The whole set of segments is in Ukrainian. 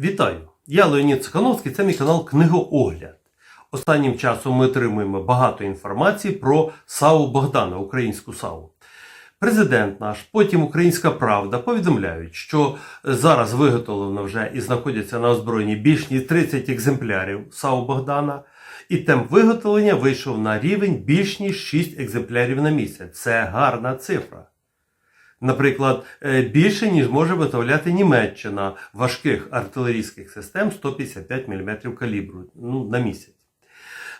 Вітаю! Я Леонід Цихановський, це мій канал Книгоогляд. Останнім часом ми отримуємо багато інформації про Саву Богдана, українську Саву. Президент наш, потім Українська Правда повідомляють, що зараз виготовлено вже і знаходяться на озброєнні більш ніж 30 екземплярів Саву Богдана, і темп виготовлення вийшов на рівень більш ніж 6 екземплярів на місяць. Це гарна цифра. Наприклад, е, більше, ніж може виготовляти Німеччина важких артилерійських систем 155 мм калібру ну, на місяць.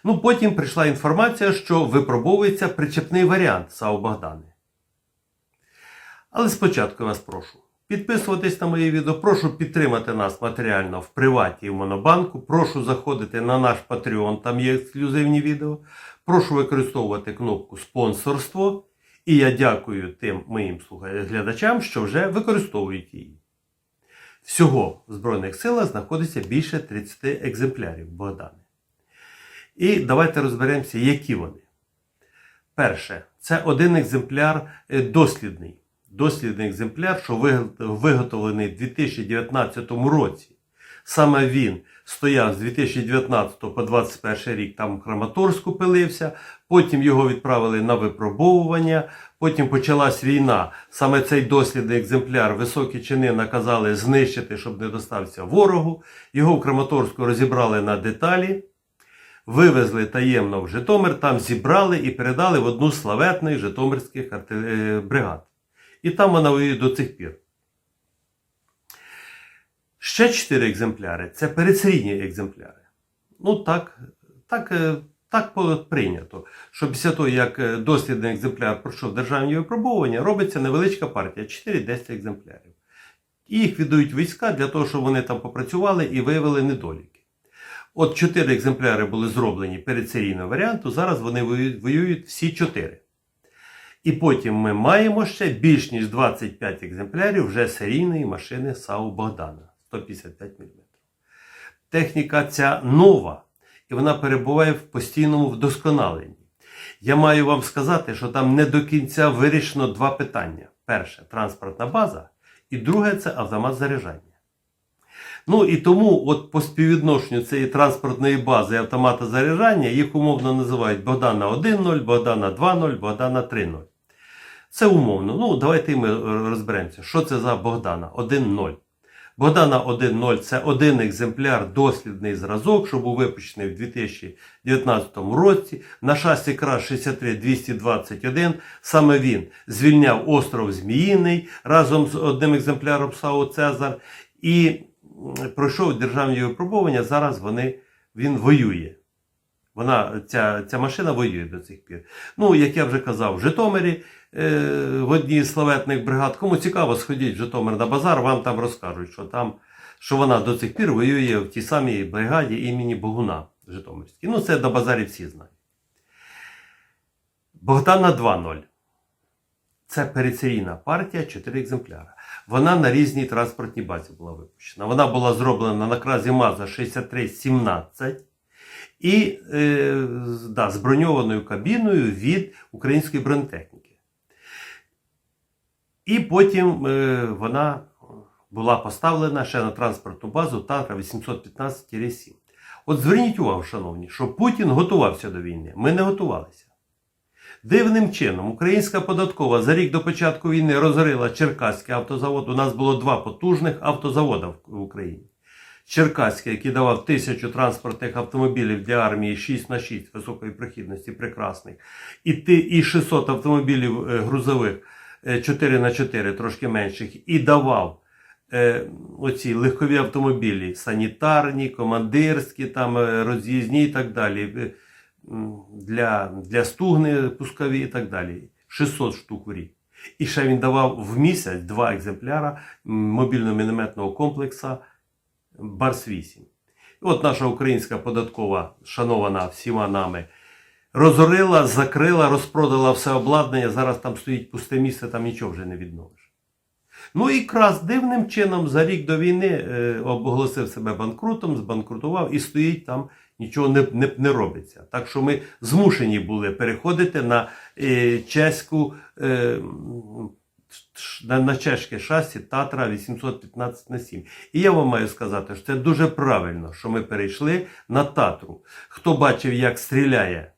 Ну, потім прийшла інформація, що випробовується причепний варіант САУ Богдани. Але спочатку я вас прошу підписуватись на моє відео, прошу підтримати нас матеріально в приваті і в Монобанку. Прошу заходити на наш Patreon, там є ексклюзивні відео. Прошу використовувати кнопку спонсорство. І я дякую тим моїм глядачам, що вже використовують її. Всього в Збройних силах знаходиться більше 30 екземплярів Богдани. І давайте розберемося, які вони. Перше, це один екземпляр е, дослідний. Дослідний екземпляр, що виготовлений в 2019 році. Саме він стояв з 2019 по 2021 рік там в Краматорську пилився, потім його відправили на випробовування, потім почалась війна. Саме цей дослідний екземпляр високі чини наказали знищити, щоб не достався ворогу. Його в Краматорську розібрали на деталі, вивезли таємно в Житомир, там зібрали і передали в одну з славетних житомирських е, бригад. І там вона до цих пір. Ще 4 екземпляри це передсерійні екземпляри. Ну так, так, е, так прийнято, що після того, як е, дослідний екземпляр пройшов державні випробування, робиться невеличка партія 4-10 екземплярів. І їх віддають війська для того, щоб вони там попрацювали і виявили недоліки. От 4 екземпляри були зроблені передсерійного варіанту, зараз вони воюють всі 4. І потім ми маємо ще більш ніж 25 екземплярів вже серійної машини САУ Богдана 155 мм. Техніка ця нова, і вона перебуває в постійному вдосконаленні. Я маю вам сказати, що там не до кінця вирішено два питання: перше транспортна база, і друге це автомат заряджання. Ну і тому, от по співвідношенню цієї транспортної бази і автомата заряджання, їх умовно називають Богдана 1.0, Богдана 2.0, Богдана 3.0. Це умовно. Ну, давайте ми розберемося, що це за Богдана 1.0. Богдана 1.0 це один екземпляр, дослідний зразок, що був випущений в 2019 році на шасі КРАС 63221. Саме він звільняв остров Зміїний разом з одним екземпляром САУ Цезар і пройшов державні випробування. Зараз вони, він воює. Вона, ця, ця машина воює до цих пір. Ну, як я вже казав, в Житомирі в одній з славетних бригад. Кому цікаво, сходіть в Житомир на базар, вам там розкажуть, що там, що вона до цих пір воює в тій самій бригаді імені Богуна Житомирській. Ну, це на базарі всі знають. Богдана 2.0. Це передсерійна партія 4 екземпляри. Вона на різній транспортній базі була випущена. Вона була зроблена на кразі МАЗа 6317 і е, да, з кабіною від української бронетехніки. І потім е, вона була поставлена ще на транспортну базу Татра 815-7. От зверніть увагу, шановні, що Путін готувався до війни. Ми не готувалися. Дивним чином, українська податкова за рік до початку війни розорила Черкаський автозавод. У нас було два потужних автозавода в- Україні. Черкаський, який давав тисячу транспортних автомобілів для армії 6 на 6 високої прохідності, прекрасних, і, ти, і 600 автомобілів е, грузових 4 на 4 трошки менших, і давав е, оці легкові автомобілі, санітарні, командирські, там, е, роз'їзні і так далі, е, для, для стугни пускові і так далі. 600 штук в рік. І ще він давав в місяць два екземпляра мобільно-мінометного комплексу Барс-8. І от наша українська податкова, шанована всіма нами, розорила, закрила, розпродала все обладнання. Зараз там стоїть пусте місце, там нічого вже не відновиш. Ну і крас дивним чином за рік до війни е, оголосив себе банкрутом, збанкрутував і стоїть там, нічого не, не, не робиться. Так що ми змушені були переходити на е, чеську е, на, на шасі Татра 815 на 7. І я вам маю сказати, що це дуже правильно, що ми перейшли на Татру. Хто бачив, як стріляє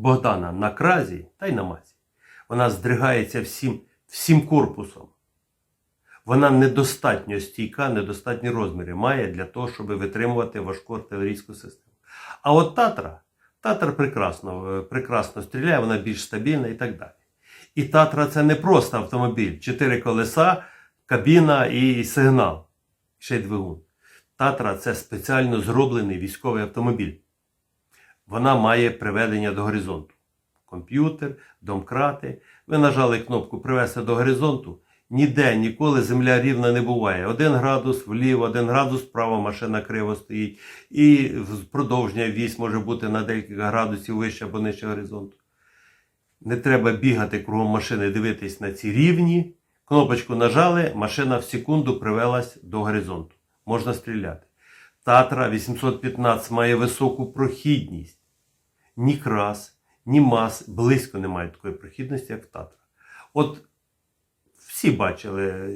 Богдана на кразі та й на мазі, вона здригається всім, всім корпусом. Вона недостатньо стійка, недостатні розміри має для того, щоб витримувати важку артилерійську систему. А от Татра, Татра прекрасно, е, прекрасно стріляє, вона більш стабільна і так далі. І Татра це не просто автомобіль, чотири колеса, кабіна і сигнал, ще й двигун. Татра це спеціально зроблений військовий автомобіль. Вона має приведення до горизонту. Комп'ютер, домкрати. Ви нажали кнопку Привести до горизонту. Ніде ніколи земля рівна не буває. Один градус вліво, один градус вправо машина криво стоїть. І продовження вісь може бути на декілька градусів вище або нижче горизонту. Не треба бігати кругом машини, дивитись на ці рівні. Кнопочку нажали, машина в секунду привелась до горизонту. Можна стріляти. Татра 815 має високу прохідність. Ні крас, ні мас близько не мають такої прохідності, як в Татра. От всі бачили е,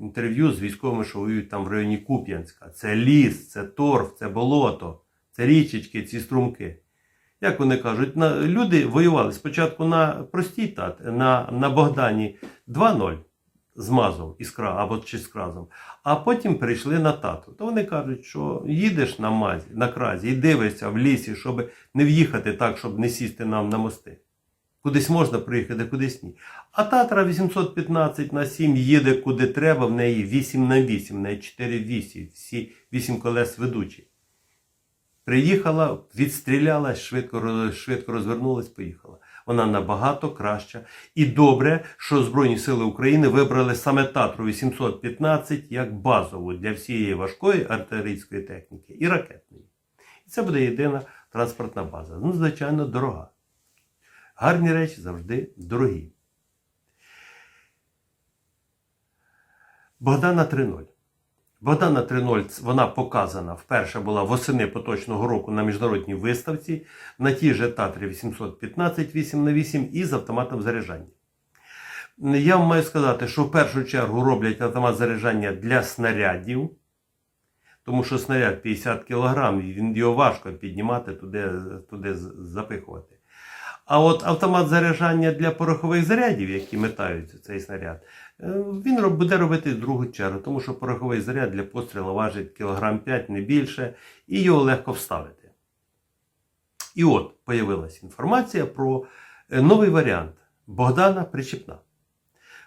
інтерв'ю з військовими, що воюють там в районі Куп'янська. Це ліс, це торф, це болото, це річечки, ці струмки. Як вони кажуть, люди воювали спочатку на простій тат, на, на Богдані 2-0 з мазом іскра або чи з кразом, а потім перейшли на тату. То вони кажуть, що їдеш на мазі, на кразі і дивишся в лісі, щоб не в'їхати так, щоб не сісти нам на мости. Кудись можна приїхати, кудись ні. А Татра 815 на 7 їде куди треба, в неї 8 на 8, в неї 4 вісі, всі 8 колес ведучі. Приїхала, відстрілялась, швидко, швидко розвернулась, поїхала. Вона набагато краща. І добре, що Збройні Сили України вибрали саме Татру 815 як базову для всієї важкої артилерійської техніки і ракетної. І це буде єдина транспортна база. Ну, звичайно, дорога. Гарні речі завжди дорогі. Богдана 3.0. Богдана 3.0 вона показана вперше була восени поточного року на міжнародній виставці на тій же Татрі 815 8 на 8 і з автоматом заряджання. Я вам маю сказати, що в першу чергу роблять автомат заряджання для снарядів, тому що снаряд 50 кг, він його важко піднімати, туди, туди запихувати. А от автомат заряджання для порохових зарядів, які метаються цей снаряд, він буде робити другу чергу, тому що пороховий заряд для пострілу важить кілограм 5, не більше, і його легко вставити. І от появилася інформація про е, новий варіант Богдана Причіпна.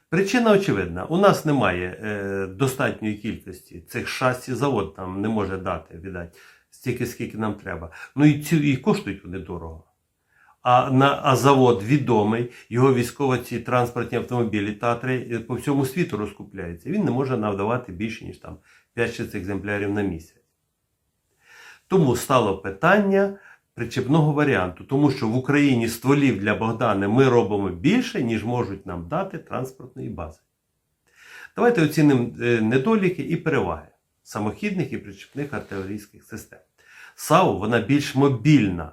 Причина очевидна: у нас немає е, достатньої кількості цих шасі, завод нам не може дати, віддати стільки, скільки нам треба. Ну і, ці, і коштують вони дорого. А, на, а завод відомий, його військово ці транспортні автомобілі Татри е, по всьому світу розкупляються. Він не може надавати більше, ніж там 5-6 екземплярів на місяць. Тому стало питання причепного варіанту, тому що в Україні стволів для Богдани ми робимо більше, ніж можуть нам дати транспортної бази. Давайте оцінимо е, недоліки і переваги самохідних і причепних артилерійських систем. САУ вона більш мобільна.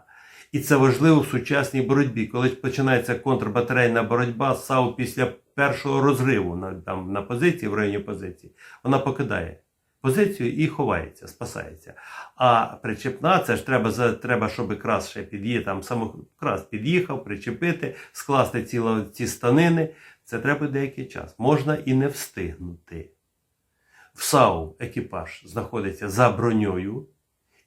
І це важливо в сучасній боротьбі. Коли починається контрбатарейна боротьба, САУ після першого розриву на, там, на позиції, в районі позиції, вона покидає позицію і ховається, спасається. А причепна, це ж треба, треба щоб крас ще під'їхав, там само крас під'їхав, причепити, скласти ці, ці станини. Це треба деякий час. Можна і не встигнути. В САУ екіпаж знаходиться за броньою,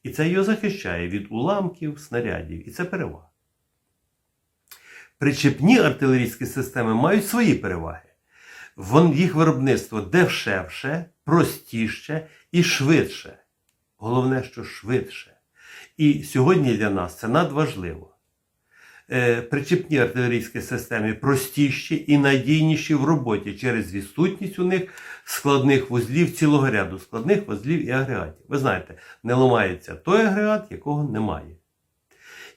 і це його захищає від уламків, снарядів, і це перевага. Причепні артилерійські системи мають свої переваги. Їх виробництво дешевше, простіше і швидше. Головне, що швидше. І сьогодні для нас це надважливо. Е, Причепні артилерійські системи простіші і надійніші в роботі через відсутність у них складних вузлів цілого ряду складних вузлів і агрегатів. Ви знаєте, не ламається той агрегат, якого немає.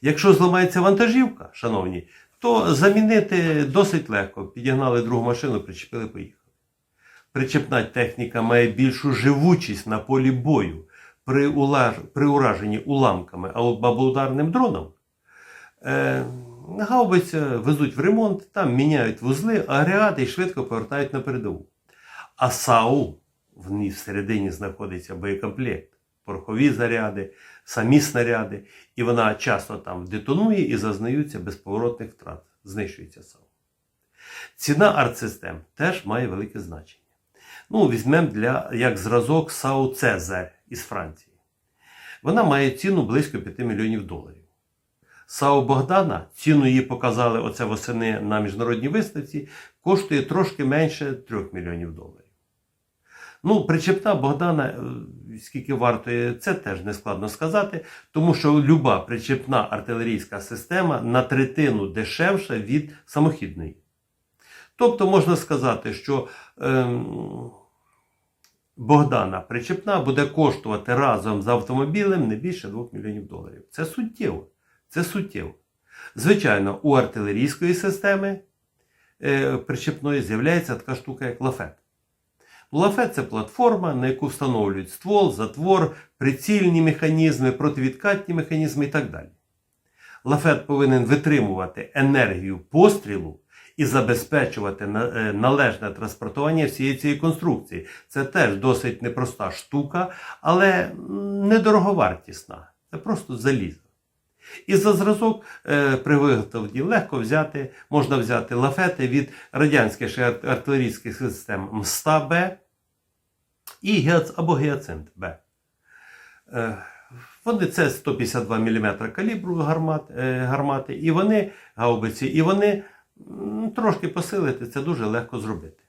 Якщо зламається вантажівка, шановні, то замінити досить легко. Підігнали другу машину, причепили, поїхали. Причепна техніка має більшу живучість на полі бою при, улаж... при ураженні уламками або ударним дроном. Е... гаубиця везуть в ремонт, там міняють вузли, агрегати і швидко повертають на передову. А САУ в ній всередині знаходиться боєкомплект, порохові заряди, самі снаряди, і вона часто там детонує і зазнаються безповоротних втрат, знищується САУ. Ціна артсистем теж має велике значення. Ну, візьмемо для, як зразок САУ Цезарь із Франції. Вона має ціну близько 5 мільйонів доларів. САУ Богдана, ціну її показали оце восени на міжнародній виставці, коштує трошки менше 3 мільйонів доларів. Ну, причепна Богдана, е, скільки вартує, це теж не складно сказати, тому що люба причепна артилерійська система на третину дешевша від самохідної. Тобто можна сказати, що ем, Богдана причепна буде коштувати разом з автомобілем не більше 2 мільйонів доларів. Це суттєво. Це суттєво. Звичайно, у артилерійської системи е, причепної з'являється така штука, як лафет. Лафет це платформа, на яку встановлюють ствол, затвор, прицільні механізми, противідкатні механізми і так далі. Лафет повинен витримувати енергію пострілу і забезпечувати е, належне транспортування всієї цієї конструкції. Це теж досить непроста штука, але недороговартісна. Це просто залізо. І за зразок е, при виготовленні легко взяти, можна взяти лафети від радянських артилерійських систем МСТА-Б і геац- або гіацинт Б. Е, вони це 152 мм калібру гармат, е, гармати, і вони гаубиці, і вони м, трошки посилити це дуже легко зробити.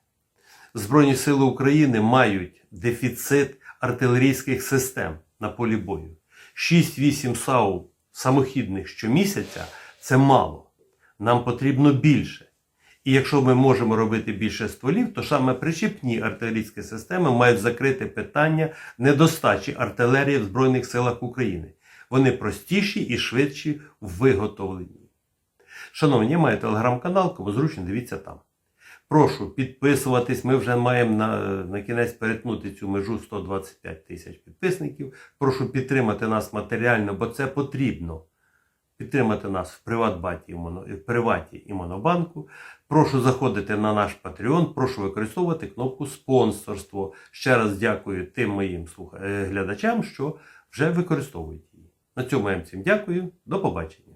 Збройні сили України мають дефіцит артилерійських систем на полі бою. 6-8 САУ самохідних щомісяця це мало. Нам потрібно більше. І якщо ми можемо робити більше стволів, то саме причіпні артилерійські системи мають закрити питання недостачі артилерії в Збройних силах України. Вони простіші і швидші в виготовленні. Шановні, я маю телеграм-канал, кому зручно, дивіться там. Прошу підписуватись. Ми вже маємо на, на кінець перетнути цю межу 125 тисяч підписників. Прошу підтримати нас матеріально, бо це потрібно. Підтримати нас в Приватбаті і в Приваті і Монобанку. Прошу заходити на наш Patreon, прошу використовувати кнопку спонсорство. Ще раз дякую тим моїм слуха- е, глядачам, що вже використовують її. На цьому я всім дякую. До побачення.